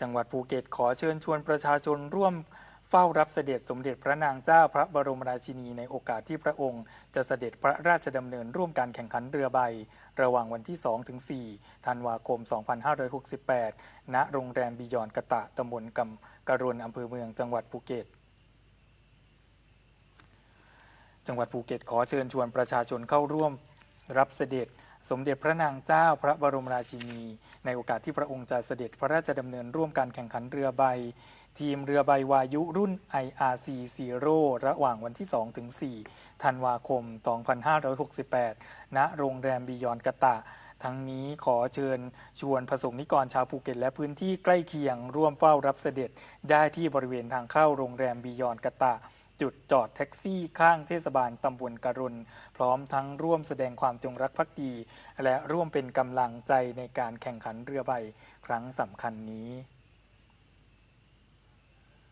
จังหวัดภูเก็ตขอเชิญชวนประชาชนร่วมเฝ้ารับเสด็จสมเด็จพระนางเจ้าพระบรมราชินีในโอกาสที่พระองค์ จะเสด็จพระราชดำเนินร่วมการแข่งขันเรือใบ ระหว่างวันที่ 2 ถึง 4 ธันวาคม 2568 ณ โรงแรมบิยอนกะตะตำบลกำกะรนอำเภอเมืองจังหวัดภูเก็ตจังหวัดภูเก็ตขอเชิญชวนประชาชนเข้าร่วมรับเสด็จ สมเด็จพระนางเจ้าพระบรมราชินี ในโอกาสที่พระองค์จะเสด็จพระราชดำเนินร่วมการแข่งขันเรือใบ ทีมเรือใบวายุรุ่น IRC Zero ระหว่างวันที่ 2 ถึง 4 ธันวาคม 2568 ณ โรงแรมบิยอนกะตะ ทั้งนี้ขอเชิญชวนประสงค์นิกรชาวภูเก็ต และพื้นที่ใกล้เคียงร่วมเฝ้ารับเสด็จได้ที่บริเวณทางเข้าโรงแรมบิยอนกะตะ จุดจอดแท็กซี่ข้างเทศบาลตำบลกรุณ พร้อมทั้งร่วมแสดงความจงรักภักดี และร่วมเป็นกำลังใจในการแข่งขันเรือใบครั้งสำคัญนี้